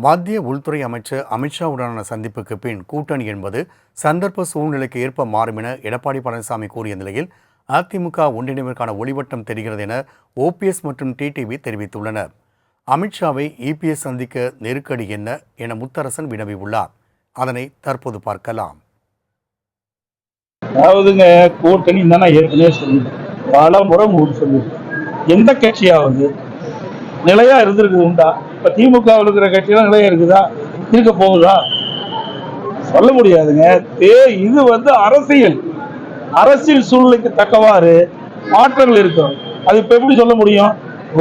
மத்திய உள்துறை அமைச்சர் அமித்ஷாவுடனான சந்திப்புக்கு பின் கூட்டணி என்பது சந்தர்ப்ப சூழ்நிலைக்கு ஏற்ப மாறும் என எடப்பாடி பழனிசாமி கூறிய நிலையில் அதிமுக ஒன்றிணைவிற்கான ஒளிவட்டம் தெரிகிறது என ஓபிஎஸ் மற்றும் டிடிவி தெரிவித்துள்ளனர். அமித்ஷாவை இபிஎஸ் சந்திக்க நெருக்கடி என்ன என முத்தரசன் வினவியுள்ளார் அதனை தற்போது பார்க்கலாம். அதாவதுங்க கூட்டணி ஏற்கனவே சொல்லுங்க பல முறை சொல்லுங்க எந்த கட்சியாவது நிலையா இருந்திருக்கு உண்டா இப்ப திமுகவில் இருக்கிற கட்சியெல்லாம் நிலையம் இருக்குதா? இருக்க போகுதா? சொல்ல முடியாதுங்க. தே இது வந்து அரசியல். அரசியல் சூழ்நிலைக்கு தக்கவாறு மாற்றங்கள் இருக்கும். அது இப்போ எப்படி சொல்ல முடியும்?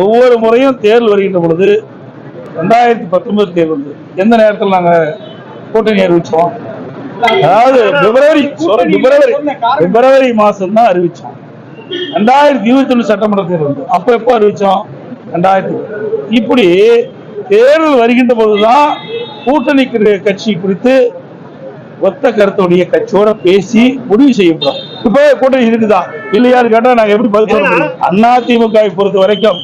ஒவ்வொரு முறையும் தேர்தல் வருகின்ற பொழுது ரெண்டாயிரத்தி பத்தொன்பது தேர்தல். எந்த நேரத்தில் நாங்க கூட்டணி அறிவிச்சோம்? அதாவது பிப்ரவரி பிப்ரவரி பிப்ரவரி மாசம் தான் அறிவிச்சோம். ரெண்டாயிரத்தி இருபத்தி ஒண்ணு சட்டமன்ற தேர்தல். அப்ப எப்போ அறிவிச்சோம்? ரெண்டாயிரத்தி இப்படி தேர்தல் வருகின்ற போதுதான் கூட்டணி கட்சி குறித்து ஒத்த கருத்துடைய கட்சியோட பேசி முடிவு செய்யப்படும் இப்ப கூட்டணி இருக்குதா இல்லையான்னு கேட்டா நாங்க எப்படி பதில் சொல்ல முடியும்? அதிமுக பொறுத்த வரைக்கும்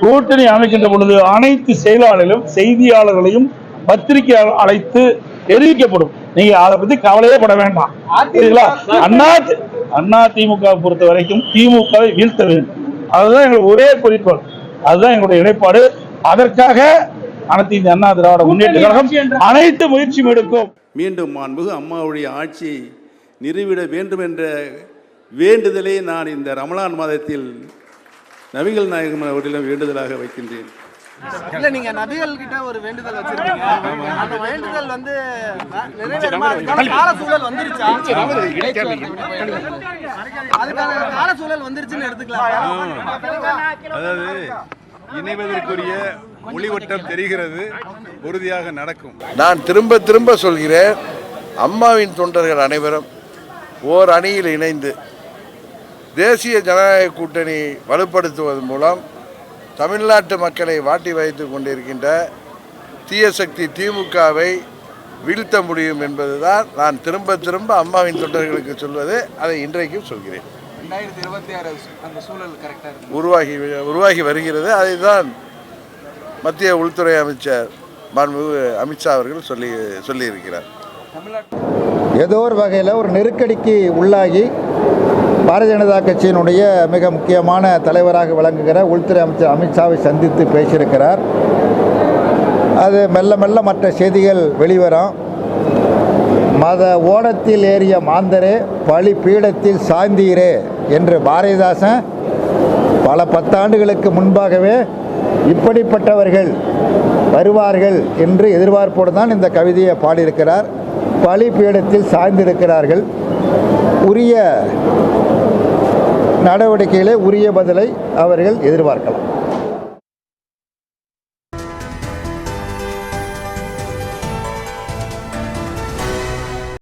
கூட்டணி அமைக்கின்ற பொழுது அனைத்து செயலாளர்களும் செய்தியாளர்களையும் பத்திரிகை அழைத்து தெரிவிக்கப்படும். நீங்க அதை பத்தி கவலையே பட வேண்டாம். சரிங்களா அண்ணா அண்ணா திமுக பொறுத்த வரைக்கும் திமுகவை வீழ்த்த வேண்டும். அதுதான் எங்களுக்கு ஒரே குறிக்கோள். அதுதான் எங்களுடைய நிலைப்பாடு அதற்காக அனைத்து இந்திய அண்ணா திராவிட முன்னேற்ற கழகம் அனைத்து முயற்சியும் எடுக்கும். மீண்டும் மாண்புகு அம்மாவுடைய ஆட்சியை நிறுவிட வேண்டும் என்ற வேண்டுதலை நான் இந்த ரமலான் மாதத்தில் நபிகள் நாயகம் அவர்களிடம் வேண்டுதலாக வைக்கின்றேன். இல்ல நீங்க நபிகள் கிட்ட ஒரு வேண்டுதல் வச்சிருக்கீங்க. அந்த வேண்டுதல் வந்து நிறைவேறுமா? கால சூழல் வந்துருச்சா? அதுக்கான கால சூழல் வந்துருச்சுன்னு எடுத்துக்கலாம். அதாவது இணைவதற்குரிய ஒளிவட்டம் தெரிகிறது. உறுதியாக நடக்கும். நான் திரும்ப திரும்ப சொல்கிறேன் அம்மாவின் தொண்டர்கள் அனைவரும் ஓர் அணியில் இணைந்து தேசிய ஜனநாயக கூட்டணி வலுப்படுத்துவதன் மூலம் தமிழ்நாட்டு மக்களை வாட்டி வைத்து கொண்டிருக்கின்ற தீய சக்தி திமுகவை வீழ்த்த முடியும் என்பதுதான் நான் திரும்ப திரும்ப அம்மாவின் தொண்டர்களுக்கு சொல்வது அதை இன்றைக்கும் சொல்கிறேன். ரெண்டாயிரத்தி இருபத்தி ஆறு அந்த சூழல் கரெக்டா இருக்கு உருவாகி உருவாகி வருகிறது. அதை தான் மத்திய உள்துறை அமைச்சர் மாண்புமிகு அமித்ஷா அவர்கள் சொல்லி சொல்லியிருக்கிறார். ஏதோ ஒரு வகையில் ஒரு நெருக்கடிக்கு உள்ளாகி பாரதிய ஜனதா கட்சியினுடைய மிக முக்கியமான தலைவராக விளங்குகிற உள்துறை அமைச்சர் அமித்ஷாவை சந்தித்து பேசியிருக்கிறார். அது மெல்ல மெல்ல மற்ற செய்திகள் வெளிவரும். மத ஓடத்தில் ஏறிய மாந்தரே பழி பீடத்தில் சாய்ந்தீரே என்று பாரதிதாசன் பல பத்தாண்டுகளுக்கு முன்பாகவே இப்படிப்பட்டவர்கள் வருவார்கள் என்று எதிர்பார்ப்போடு தான் இந்த கவிதையை பாடியிருக்கிறார். பழி பீடத்தில் சாய்ந்திருக்கிறார்கள். உரிய நடவடிக்கையிலே உரிய பதிலை அவர்கள் எதிர்பார்க்கலாம்.